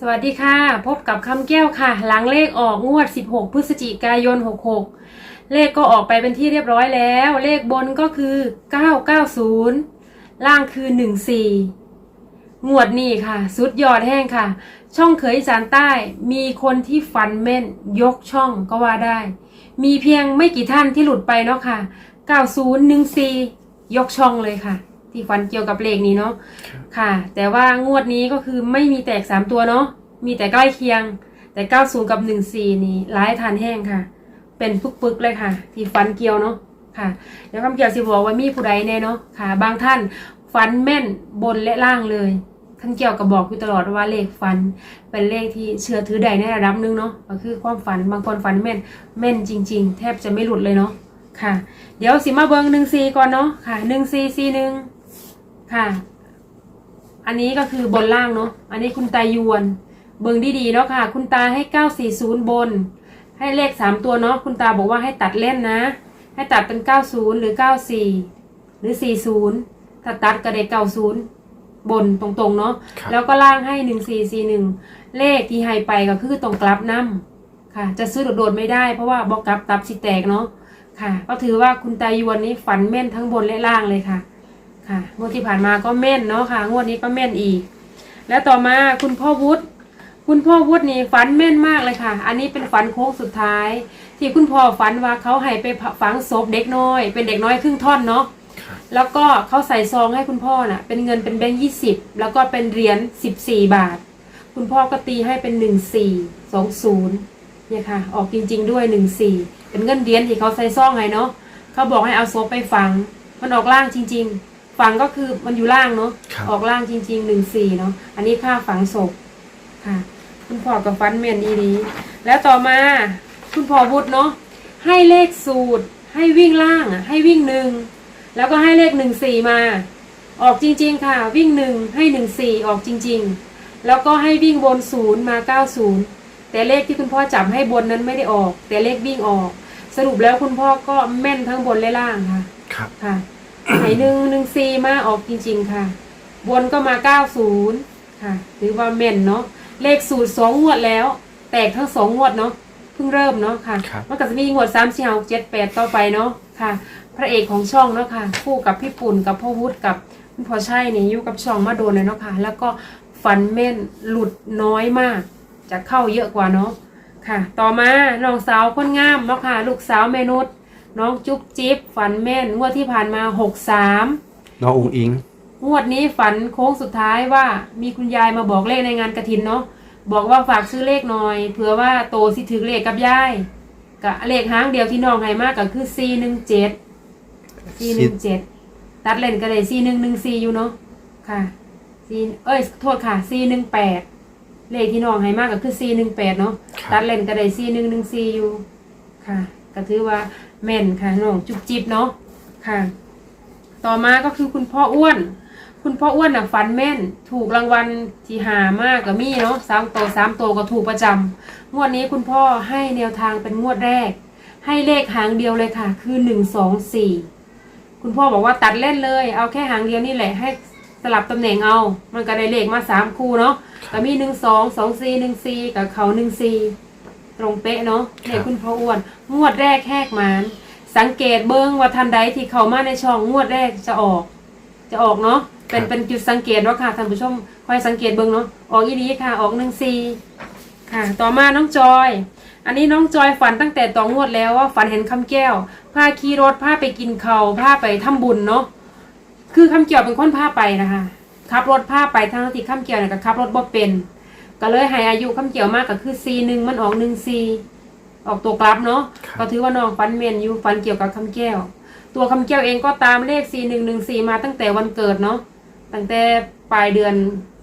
สวัสดีค่ะ พบกับคำแก้วค่ะ หลังเลขออกงวด 16 พฤศจิกายน 66 เลขก็ออกไปเป็นที่เรียบร้อยแล้ว เลขบนก็คือ 990 ล่างคือ 14 งวดนี้ค่ะ สุดยอดแห้งค่ะ ช่องเขยสานใต้มีคนที่ฟันแม่นยกช่องก็ว่าได้ มีเพียงไม่กี่ท่านที่หลุดไปเนาะค่ะ 9014 ยกช่องเลยค่ะ ที่ฟันเกี่ยวกับเลขนี้เนาะค่ะ แต่ว่างวดนี้ก็คือไม่มีแตก3ตัวเนาะมีแต่ใกล้เคียง แต่90กับ14นี่ร้ายทานแห้งค่ะ เป็นปึกๆเลยค่ะ ที่ฟันเกี่ยวเนาะค่ะเดี๋ยวคำเกี่ยวสิบอกว่ามีผู้ใดแน่เนาะค่ะ บางท่านฟันแม่นบนและล่างเลยคำเกี่ยวกับบอกอยู่ตลอดว่าเลขฟันเป็นเลขที่เชื่อถือได้ในระดับหนึงเนาะก็คือความฝันบางคนฝันแม่นแม่นจริง ๆ แทบจะไม่หลุดเลยเนาะค่ะ เดี๋ยวสิมาเบิงหนึ่งซีก่อนเนาะค่ะหนึ่งซีซีหนึ่ง ค่ะ อันนี้ก็คือบนล่างเนาะ อันนี้คุณตายวน เบิ่งดีๆเนาะค่ะ คุณตาให้940บน ให้เลข3ตัวเนาะ คุณตาบอกว่าให้ตัดเล่นนะ ให้ตัดเป็น90หรือ94หรือ40ถ้าตัดก็ได้90บนตรงๆเนาะครับแล้วก็ล่างให้1441เลขที่ให้ไปก็คือตรงกลับน้ำค่ะ จะซื้อโดดๆไม่ได้เพราะว่าบอกกลับตับสิแตกเนาะค่ะ ก็ถือว่าคุณตายวนนี้ฝันแม่นทั้งบนและล่างเลยค่ะ ค่ะงวดที่ผ่านมาก็แม่นเนาะค่ะ งวดนี้ก็แม่นอีก แล้วต่อมาคุณพ่อวุฒิคุณพ่อวุฒินี่ฝันแม่นมากเลยค่ะ อันนี้เป็นฝันโค้งสุดท้าย ที่คุณพ่อฝันว่าเขาให้ไปฝังศพเด็กน้อย เป็นเด็กน้อยครึ่งท่อนเนาะครับแล้วก็เขาใส่ซองให้คุณพ่อน่ะ เป็นเงินเป็นแบงค์ยี่สิบแล้วก็เป็นเหรียญสิบสี่บาท คุณพ่อก็ตีให้เป็นหนึ่งสี่สองศูนย์เนี่ยค่ะ ออกจริง ๆ ด้วยหนึ่งสี่เป็นเงินเหรียญที่เขาใส่ซองให้เนาะเขาบอกให้เอาศพไปฝัง มันออกล่างจริง ๆ ฝังก็คือมันอยู่ล่างเนาะครับ ออกล่างจริงๆหนึ่งสี่เนาะอันนี้ค่าฝังศพค่ะ คุณพ่อกับฟันเมียนอีดีแล้วต่อมาคุณพ่อวุฒิเนาะให้เลขสูตร ให้วิ่งล่างอะให้วิ่งหนึ่งแล้วก็ให้เลขหนึ่งสี่มา ออกจริง ๆ ค่ะ วิ่งหนึ่งให้หนึ่งสี่ออกจริง ๆ แล้วก็ให้วิ่งบนศูนย์มาเก้าศูนย์แต่เลขที่คุณพ่อจับให้บนนั้นไม่ได้ออก แต่เลขวิ่งออก สรุปแล้วคุณพ่อก็แม่นทั้งบนและล่างค่ะ ครับ ค่ะ ไหนหนึ่งหนึ่งซีมาออกจริง ๆ ค่ะ บนก็มาเก้าศูนย์ค่ะถือว่าแม่นเนาะเลขสูตรสองงวดแล้ว แตกทั้งสองงวดเนาะเพิ่งเริ่มเนาะค่ะครับ มันก็จะมีงวดสามสี่ห้าหกเจ็ดแปดต่อไปเนาะค่ะ พระเอกของช่องเนาะค่ะ คู่กับพี่ปุ่นกับพ่อวุฒิกับคุณพ่อชัยเนี่ยอยู่กับช่องมาโดนเลยเนาะค่ะ แล้วก็ฟันแม่นหลุดน้อยมาก จะเข้าเยอะกว่าเนาะค่ะ ต่อมาน้องสาวคนงามเนาะค่ะ ลูกสาวเมนุษ น้องจุ๊บจิ๊บฝันแม่นงวดที่ผ่านมาหกสามน้องอุงอิง งวดนี้ฝันโค้งสุดท้ายว่ามีคุณยายมาบอกเลขในงานกระถินเนาะบอกว่าฝากซื้อเลขหน่อยเผื่อว่าโตสิถือเลขกับยายกะเลขหางเดียวที่น้องให้มากก็คือ4 1 7 4 1 7ตัดเล่นก็ได้4 1 1 4อยู่เนาะค่ะ4เอ้ยโทษค่ะ4 1 8เลขที่น้องให้มากก็คือ4 1 8เนาะครับตัดเล่นก็ได้4 1 1 4อยู่ค่ะ ก็ถือว่าแม่นค่ะน้องจุบจิบเนาะค่ะ ต่อมาก็คือคุณพ่ออ้วน คุณพ่ออ้วนน่ะฝันแม่น ถูกรางวัลที่หามากกับมี่เนาะสามโตสามโตก็ถูกประจำงวดนี้คุณพ่อให้แนวทางเป็นงวดแรก ให้เลขหางเดียวเลยค่ะ คือหนึ่งสองสี่คุณพ่อบอกว่าตัดเล่นเลย เอาแค่หางเดียวนี่แหละให้สลับตำแหน่งเอา มันก็ได้เลขมาสามคู่เนาะก็มีหนึ่งสองสองสี่หนึ่งสี่กับเขาหนึ่งสี่ ตรงเป๊ะเนาะเลขคุณพ่ออ้วนงวดแรกแหกหมานสังเกตเบิ้งว่าทันใดที่เข้ามาในช่องงวดแรกจะออก จะออกเนาะเป็นครับเป็นจุดสังเกตเนาะค่ะท่านผู้ชมคอยสังเกตเบิ้งเนาะออกอีนี้ค่ะ ออกหนึ่งซีค่ะ ต่อมาน้องจอย อันนี้น้องจอยฝันตั้งแต่ต่องวดแล้วว่าฝันเห็นคำแก้วพาขี่รถพาไปกินเขาวพาไปทำบุญเนาะคือคำเกี่ยวเป็นคนพาไปนะคะขับรถพาไปทั้งที่คำเกี่ยวเนี่ยก็ขับรถบ่เป็น ก็เลยให้อายุคำเกี่ยวมากก็คือซีหนึ่งมันออกหนึ่งซีออกตัวกลับเนาะครับก็ถือว่าน้องฟันเมนอยู่ฟันเกี่ยวกับคำแก้ว ตัวคำแก้วเองก็ตามเลข4 1 1 4มาตั้งแต่วันเกิดเนาะตั้งแต่ปลายเดือน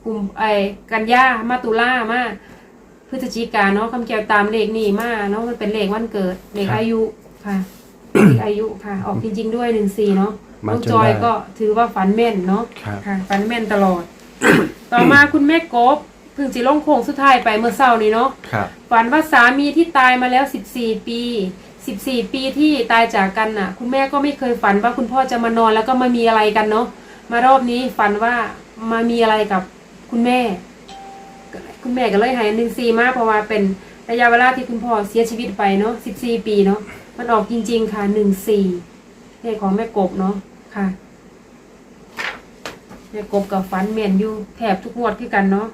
กุมไอกันยามาตุลามาพฤศจิกาเนาะคำแก้วตามเลขนี่มาเนาะมันเป็นเลขวันเกิดเลขครับอายุค่ะเลขอายุค่ะ ออกจริง ๆ ด้วยหนึ่งสี่เนาะมาน้องจนจอยได้ก็ถือว่าฝันแม่นเนาะครับค่ะฝันแม่นตลอด ต่อมาคุณแม่กบ เพิ่งสิลงโค้งสุดท้ายไปเมื่อเช้านี้เนาะครับ ฝันว่าสามีที่ตายมาแล้ว14ปี14ปีที่ตายจากกันน่ะ คุณแม่ก็ไม่เคยฝันว่าคุณพ่อจะมานอนแล้วก็มามีอะไรกันเนาะมารอบนี้ฝันว่ามามีอะไรกับคุณแม่ คุณแม่ก็เลยให้หนึ่งซีมาเพราะว่าเป็นระยะเวลาที่คุณพ่อเสียชีวิตไปเนาะสิบสี่ปีเนาะมันออกจริง ๆ ค่ะหนึ่งสี่เลขของแม่กบเนาะค่ะแม่กบกับฟันเมียนอยู่แถบทุกงวดคือกันเนาะ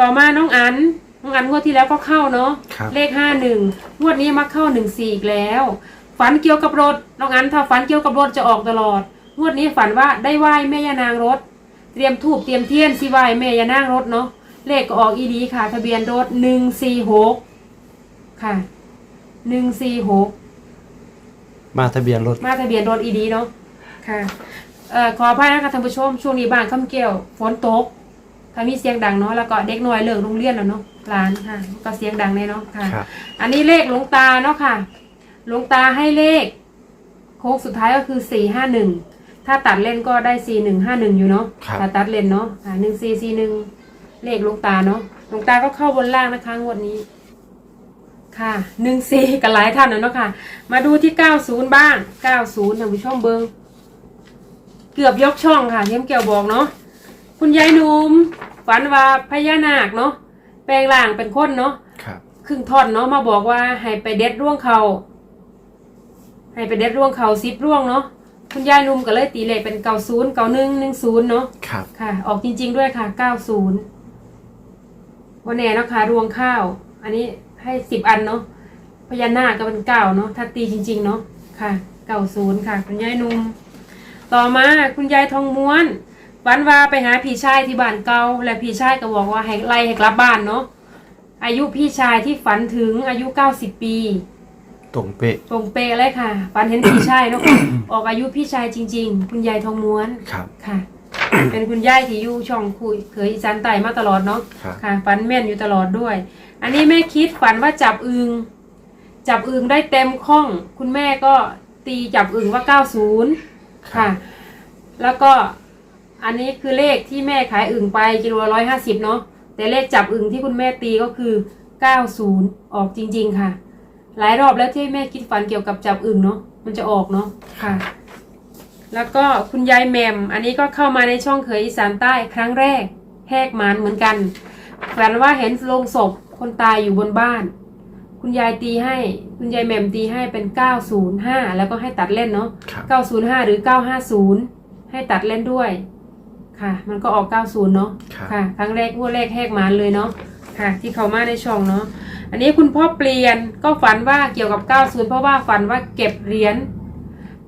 ต่อมาน้องอันน้องอันงวดที่แล้วก็เข้าเนาะครับ เลขห้าหนึ่งงวดนี้มาเข้าหนึ่งสี่อีกแล้ว ฝันเกี่ยวกับรถน้องอันถ้าฝันเกี่ยวกับรถจะออกตลอด งวดนี้ฝันว่าได้ไหว้แม่ยานางรถ เตรียมทูบเตรียมเทียนสิไหว้แม่ยานางรถเนาะเลขก็ออกอีดีค่ะ ทะเบียนรถหนึ่งสี่หกค่ะหนึ่งสี่หก มาทะเบียนรถ มาทะเบียนรถอีดีเนาะ ค่ะ เอ่อ ขออภัยนะคะท่านผู้ชม ช่วงนี้บ้านข้ามเกี่ยว ฝนตก ถ้ามีเสียงดังเนาะแล้วก็เด็กน้อยเลิกโรงเรียนแล้วเนาะร้านค่ะ ก็เสียงดังแน่เนาะค่ะ ครับ อันนี้เลขหลวงตาเนาะค่ะหลวงตาให้เลข โค้งสุดท้ายก็คือสี่ห้าหนึ่งถ้าตัดเล่นก็ได้สี่หนึ่งห้าหนึ่งอยู่เนาะครับ ถ้าตัดเล่นเนาะอ่าหนึ่งสี่สี่หนึ่งเลขหลวงตาเนาะหลวงตาก็เข้าบนล่างนะคะงวดนี้ ค่ะหนึ่งสี่กันหลายท่านแล้วเนาะค่ะ มาดูที่เก้าศูนย์บ้างเก้าศูนย์ท่านผู้ชมเบิงเกือบยกช่องค่ะเทียมเกี่ยวบอกเนาะ คุณยายหนุ่มฝันว่าพญานาคเนาะแปลงร่างเป็นคนเนาะครับ ครึ่งท่อนเนาะมาบอกว่าให้ไปเด็ดร่วงเขาให้ไปเด็ดร่วงเขาซิบร่วงเนาะคุณยายนุ่มก็เลยตีเลขเป็นเก้าศูนย์เก้าหนึ่งหนึ่งศูนย์เนาะครับ ค่ะ ออกจริง ๆด้วยค่ะเก้าศูนย์วันแน่เนาะค่ะรวงข้าว อันนี้ให้สิบอันเนาะพญานาคก็เป็นเก้าเนาะถ้าตีจริง ๆ เนาะค่ะเก้าศูนย์ค่ะ คุณยายนุ่มต่อมาคุณยายทองม้วน ฝันว่าไปหาพี่ชายที่บ้านเก่าและพี่ชายก็บอกว่าให้ไล่ให้กลับบ้านเนาะอายุพี่ชายที่ฝันถึงอายุ90ปีตรงเป๊ะตรงเปะเลยค่ะฝันเห็นพี่ชายเนาะ ออกอายุพี่ชายจริง ๆ คุณยายทองม้วนครับค่ะ เป็นคุณยายที่อยู่ช่องคุยเคยอีสานใต้มาตลอดเนาะครับ ค่ะฝันแม่นอยู่ตลอดด้วย อันนี้แม่คิดฝันว่าจับอึงจับอึงได้เต็มข้อง คุณแม่ก็ตีจับอึงว่า90ค่ะ แล้วก็ อันนี้คือเลขที่แม่ขายอึ่งไปกิโลละร้อยห้าสิบเนาะแต่เลขจับอึ่งที่คุณแม่ตีก็คือเก้าศูนย์ออกจริง ๆ ค่ะ หลายรอบแล้วที่แม่คิดฝันเกี่ยวกับจับอึ่งเนาะมันจะออกเนาะค่ะ แล้วก็คุณยายแหมม อันนี้ก็เข้ามาในช่องเขยอีสานใต้ครั้งแรกแหกหมานเหมือนกันฝันว่าเห็นโลงศพคนตายอยู่บนบ้าน คุณยายตีให้ คุณยายแหม่มตีให้เป็นเก้าศูนย์ห้าแล้วก็ให้ตัดเล่นเนาะครับ905 หรือ 950 ให้ตัดเล่นด้วย ค่ะ มันก็ออก 90 เนาะครับค่ะ ครั้งแรกงวดแรกแหกมานเลยเนาะค่ะ ที่เขามาในช่องเนาะอันนี้คุณพ่อเปลี่ยนก็ฝันว่าเกี่ยวกับ 90 เพราะว่าฝันว่าเก็บเหรียญ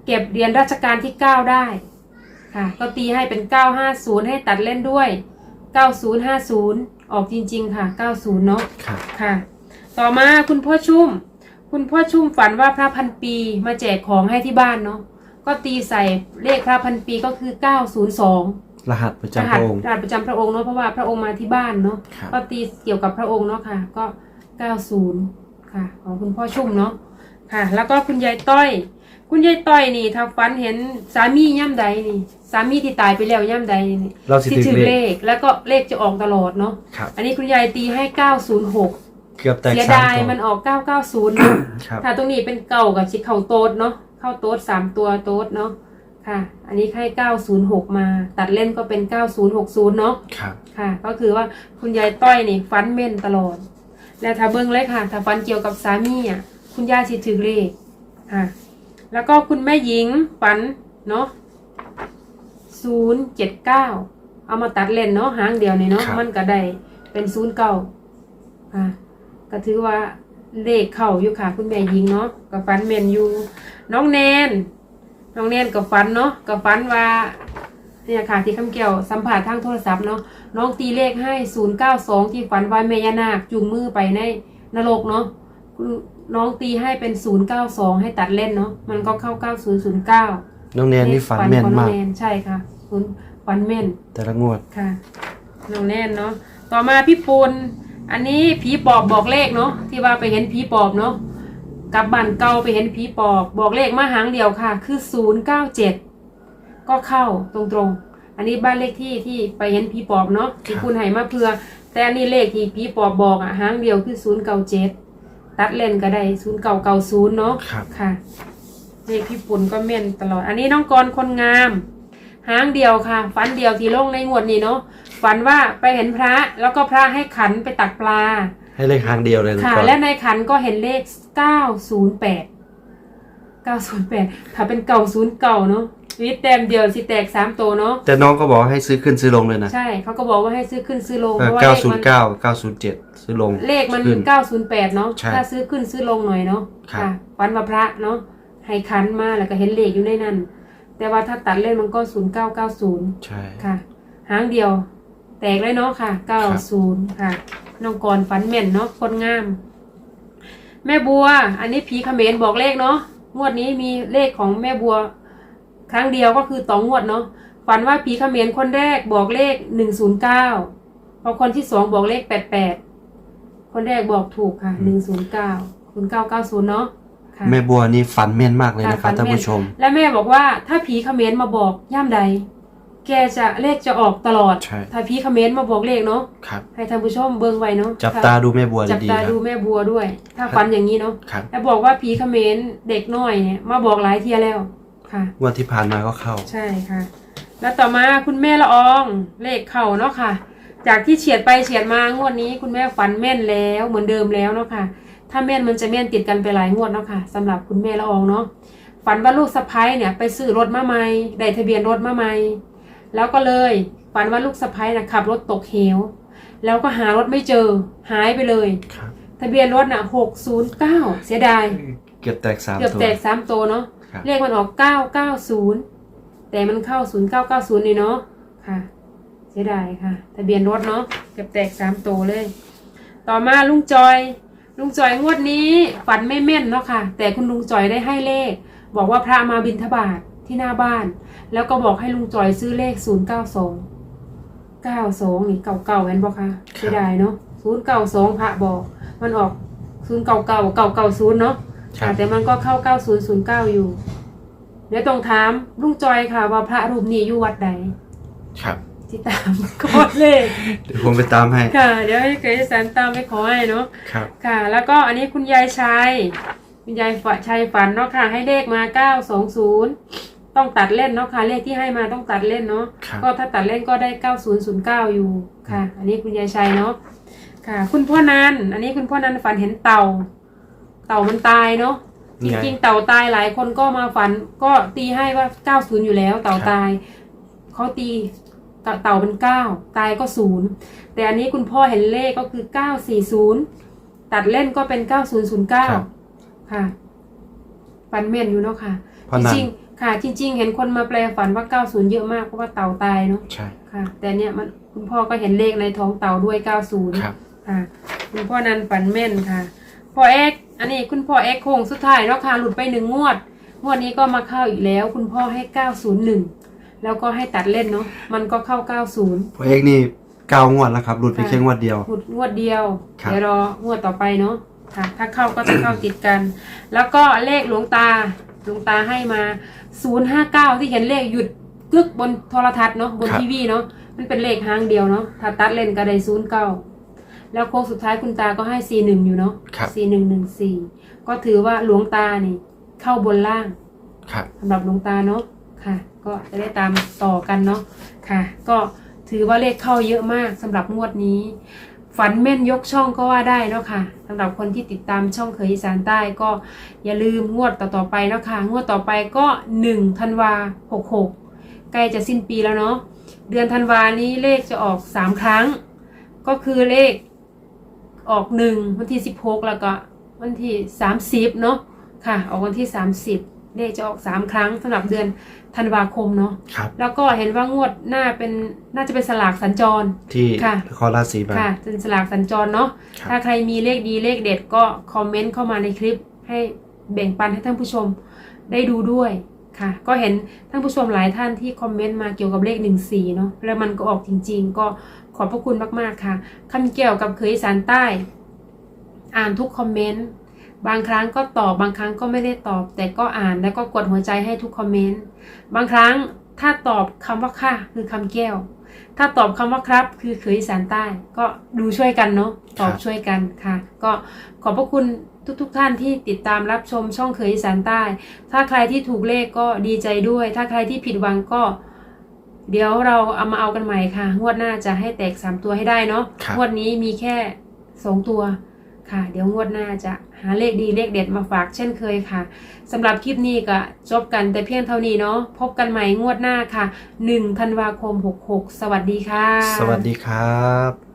เก็บเหรียญราชการที่ 9 ได้ค่ะ ก็ตีให้เป็น 950 ให้ตัดเล่นด้วย 9050 ออกจริง ๆ ค่ะ 90 เนาะครับค่ะ ต่อมาคุณพ่อชุ่ม คุณพ่อชุ่มฝันว่าพระพันปีมาแจกของให้ที่บ้านเนาะก็ตีใส่เลขพระพันปีก็คือ 902 รหัสประรจำหัพสระองค์รหัสประจำพระองค์เนาะเพราะว่าพระองค์มาที่บ้านเนาะครับก็ตีเกี่ยวกับพระองค์เนาะค่ะ ก็ 90 ค่ะ ของคุณพ่อชุ่มเนาะค่ะ แล้วก็คุณยายต้อย คุณยายต้อยนี่ถ้าฝันเห็นสามีย่ำใดนี่ สามีที่ตายไปแล้วย่ำใดนี่เราสิที่ถึงถือเลเลขขแล้วก็เลขจะออกตลอดเนาะครับอันนี้คุณยายตีให้ 906เกือบแตกเสียสามดายตัวมันออก 990เนาะครับถ้าตรงนี้เป็นเก่ากับชิเข้าโต๊ดเนาะ เข้าโต๊ดสามตัวโต๊ดเนาะ ค่ะ อันนี้ให้906 มา ตัดเล่นก็เป็น 9060 เนาะครับ ค่ะ ก็คือว่าคุณยายต้อยนี่ฟันเม่นตลอด และถ้าเบิ้งเลยค่ะ ถ้าฟันเกี่ยวกับสามีอะ คุณย่าสิถือเลขค่ะ แล้วก็คุณแม่หญิงฝันเนาะ079 เอามาตัดเล่นเนาะหางเดียวนี่เนาะ ครับ มันก็ได้เป็น 09ค่ะ ก็ถือว่าเลขเข้าอยู่ค่ะ คุณแม่หญิงเนาะกับฟันเมนอยู่ น้องแนน น้องแนนกับฟันเนาะกับฟันว่าเนี่ยค่ะที่คำเกี่ยวสัมผัสทางโทรศัพท์เนาะน้องตีเลขให้092ที่ฝันว่าแม่ยานาคจูงมือไปในนรกเนาะคุณน้องตีให้เป็น092ให้ตัดเล่นเนาะมันก็เข้า9009น้องแนนนี่ฝันแม่นขององมากแนนใช่ค่ะศูนย์ฝันแม่นแต่ละงวดค่ะน้องแน่นเนาะต่อมาพี่ปูนอันนี้ผีปอบบอกเลขเนาะที่ว่าไปเห็นผีปอบเนาะ กลับบ้านเก่าไปเห็นผีปอบบอกเลขมาหางเดียวค่ะ คือศูนย์เก้าเจ็ดก็เข้าตรงๆ อันนี้บ้านเลขที่ที่ไปเห็นผีปอบเนาะที่คุณให้มาเพื่อ แต่อันนี้เลขที่ผีปอบบอกอะหางเดียวคือศูนย์เก้าเจ็ดตัดเล่นก็ได้ศูนย์เก้าเก้าศูนย์เนาะครับ ค่ะเลขพี่ปุ่นก็เม่นตลอด อันนี้น้องกรคนงาม หางเดียวค่ะ ฝันเดียวที่ลงในงวดนี้เนาะฝันว่าไปเห็นพระแล้วก็พระให้ขันไปตักปลา ให้เลขหางเดียวเลยนะค่ะก่อนและในขันก็เห็นเลข908 908ถ้าเป็นเก่าศูนย์เก่าเนาะวิตแต้มเดียวสิแตกสามตัวเนาะแต่น้องก็บอกให้ซื้อขึ้นซื้อลงเลยนะ ใช่เขาก็บอกว่าให้ซื้อขึ้นซื้อลงเอเพอราะว่าเก้าเลขศูนมัย์เก้าเก้าศูนย์เจ็ดซื้อลง เลขมันขึ้น908เนาะใช่ถ้าซื้อขึ้นซื้อลงหน่อยเนาะครับค่ะวันมาพระเนาะให้ขันมาแล้วก็เห็นเลขอยู่ในนั้น แต่ว่าถ้าตัดเล่นมันก็0990ใช่ค่ะหางเดียว แตกเลยเนาะค่ะ90ค่ะ น้องกรฝันเหม็นเนาะคนงาม แม่บัว อันนี้ผีเขมรบอกเลขเนาะงวดนี้มีเลขของแม่บัว ครั้งเดียวก็คือต่องวดเนาะฝันว่าผีเขมรคนแรกบอกเลข109พอคนที่สองบอกเลข88คนแรกบอกถูกค่ะ109 0990เนาะค่ะแม่บัวนี่ฝันแม่นมากเลยค่ะนะครับฝันแม่นท่านผู้ชม และแม่บอกว่าถ้าผีเขมรมาบอกย่ำใด แกจะเลขจะออกตลอด ใช่ ถ้าผีเขมรมาบอกเลขเนาะ ครับ ให้ท่านผู้ชมเบิ่งไว้เนาะจับค่ะตาดูแม่บัวจับดีๆตาครัดูบแม่บัวด้วย ถ้าฝันอย่างนี้เนาะ ครับแล้วบอกว่าผีเขมรเด็กน้อยเนี่ยมาบอกหลายเทียแล้วค่ะ งวันที่ผ่านมาก็เข้า ใช่ค่ะ แล้วต่อมาคุณแม่ละอองเลขเข่าเนาะค่ะ จากที่เฉียดไปเฉียดมางวดนี้คุณแม่ฝันแม่นแล้วเหมือนเดิมแล้วเนาะค่ะ ถ้าแม่นมันจะแม่นติดกันไปหลายงวดเนาะค่ะสำหรับคุณแม่ละอองเนาะฝันว่าลูกสะพ้ยเนี่ยไปซื้อรถมาใหม่ได้ทะเบียนรถมาใหม่ แล้วก็เลยฝันว่าลูกสะพ้ยนะขับรถตกเหว แล้วก็หารถไม่เจอ หายไปเลย ครับทะเบียนรถน่ะหกศูนย์เก้าเสียดาย เกือบแตกสามเกือบตัว แตกสามตัวเนาะครับ เลขมันออกเก้าเก้าศูนย์แต่มันเข้าศูนย์เก้าเก้าศูนย์นี่เนาะค่ะ เสียดายค่ะ ทะเบียนรถเนาะเกือบแตกสามตัวเลย ต่อมาลุงจอย ลุงจอยงวดนี้ฝันไม่แม่นเนาะค่ะ แต่คุณลุงจอยได้ให้เลข บอกว่าพระมาบิณฑบาต ที่หน้าบ้าน แล้วก็บอกให้ลุงจอยซื้อเลขศูนย์เก้าสองเก้าสองนี่เก่าเก่าๆเห็นบอกค่ะเสียดายเนาะศูนย์เก้าสองพระบอก มันออกศูนย์เก่าเก่าเก่าเก่าศูนย์เนาะครัค่ะบแต่มันก็เข้า9009อยู่เดี๋ยวต้องถามลุงจอยค่ะ ว่าพระรูปนี้อยู่วัดใดครับที่ตามขอเลขเดี๋ยวผมไปตามให้ค่ะ เดี๋ยวให้เกยสันตามไปขอให้เนาะครับค่ะ แล้วก็อันนี้คุณยายชัยคุณยายฝชัยฝันเนาะค่ะ ให้เลขมา920 ต้องตัดเล่นเนาะค่ะเลขที่ให้มาต้องตัดเล่นเนาะครับก็ถ้าตัดเล่นก็ได้9009อยู่ค่ะ อันนี้คุณยายชัยเนาะค่ะ คุณพ่อนันอันนี้คุณพ่อนันฝันเห็นเต่า เต่ามันตายเนาะจนี่ไง ริงๆเต่าตายหลายคนก็มาฝันก็ตีให้ว่า90อยู่แล้ว เต่าครับตายเขาตีเต่าเต่าเป็น9ตายก็0แต่อันนี้คุณพ่อเห็นเลขก็คือ940ตัดเล่นก็เป็น9009ค่ะ ฝันเม่นอยู่เนาะค่ะ พ่อจนัน ริงๆ ค่ะจริง ๆ เห็นคนมาแปลฝันว่า 90 เยอะมากเพราะว่าเต่าตายเนาะใช่ค่ะ แต่เนี่ยมันคุณพ่อก็เห็นเลขในท้องเต่าด้วย 90ครับค่ะคุณพ่อนันฝันแม่นค่ะพ่อเอ็กอันนี้คุณพ่อเอ็กโค้งสุดท้ายเนาะค่ะหลุดไปหนึ่งงวดงวดนี้ก็มาเข้าอีกแล้ว คุณพ่อให้ 901 แล้วก็ให้ตัดเล่นเนาะมันก็เข้า 90พอเอกนี่เก้างวดแล้วครับหลุดไปค่ะแค่งวดเดียวหลุดงวดเดียวครับเดี๋ยวรองวดต่อไปเนาะค่ะ ถ้าเข้าก็จะเข้าติดกัน แล้วก็เลขหลวงตาห ลวงตาให้มา059ที่เห็นเลขหยุดกึกบนโทรทัศน์เนาะบนทีวีเนาะมันเป็นเลขหางเดียวเนาะถ้าตัดเล่นก็ได้09แล้วโค้งสุดท้ายคุณตาก็ให้41อยู่เนาะครับ4114ก็ถือว่าหลวงตานี่ เข้าบนล่าง ครับ สำหรับหลวงตาเนาะค่ะ ก็จะได้ตามต่อกันเนาะค่ะ ก็ถือว่าเลขเข้าเยอะมากสำหรับงวดนี้ ฝันแม่นยกช่องก็ว่าได้เนาะค่ะสำหรับคนที่ติดตามช่องเคยอีสานใต้ก็อย่าลืมงวดต่อๆไปเนาะค่ะงวดต่อไปก็1ธันวา66ใกล้จะสิ้นปีแล้วเนาะเดือนธันวานี้เลขจะออก3ครั้ง ก็คือเลขออกหนึ่งวันที่16แล้วก็วันที่30เนาะค่ะ ออกวันที่30เลขจะออก3ครั้งสำหรับเดือน ธันวาคมเนาะครับ แล้วก็เห็นว่างวดหน้าเป็นน่าจะเป็นสลากสัญจร ที่ค่ะ นครราชสีมา ค่ะเป็นสลากสัญจรเนาะครับ ถ้าใครมีเลขดีเลขเด็ดก็คอมเมนต์เข้ามาในคลิป ให้แบ่งปันให้ท่านผู้ชมได้ดูด้วยค่ะ ก็เห็นท่านผู้ชมหลายท่านที่คอมเมนต์มาเกี่ยวกับเลขหนึ่งสี่เนาะแล้วมันก็ออกจริง ๆ ก็ขอบพระคุณมากๆค่ะคำเกี่ยวกับเคยอีสานใต้ อ่านทุกคอมเมนต์ บางครั้งก็ตอบบางครั้งก็ไม่ได้ตอบ แต่ก็อ่านแล้วก็กดหัวใจให้ทุกคอมเมนต์บางครั้งถ้าตอบคำว่าค่ะคือคำแก้ว ถ้าตอบคำว่าครับ คือเคยอีสานใต้ ก็ดูช่วยกันเนาะตอบครับช่วยกันค่ะ ก็ขอบพระคุณทุกๆทท่านที่ติดตามรับชมช่องเคยอีสานใต้ ถ้าใครที่ถูกเลขก็ดีใจด้วย ถ้าใครที่ผิดหวังก็ เดี๋ยวเราเอามาเอากันใหม่ค่ะ งวดหน้าจะให้แตกสามตัวให้ได้เนาะครับงวดนี้มีแค่สองตัว ค่ะ เดี๋ยวงวดหน้าจะหาเลขดีเลขเด็ดมาฝากเช่นเคยค่ะสำหรับคลิปนี้ก็จบกันแต่เพียงเท่านี้เนาะพบกันใหม่งวดหน้าค่ะ1ธันวาคม 66 สวัสดีค่ะ สวัสดีครับ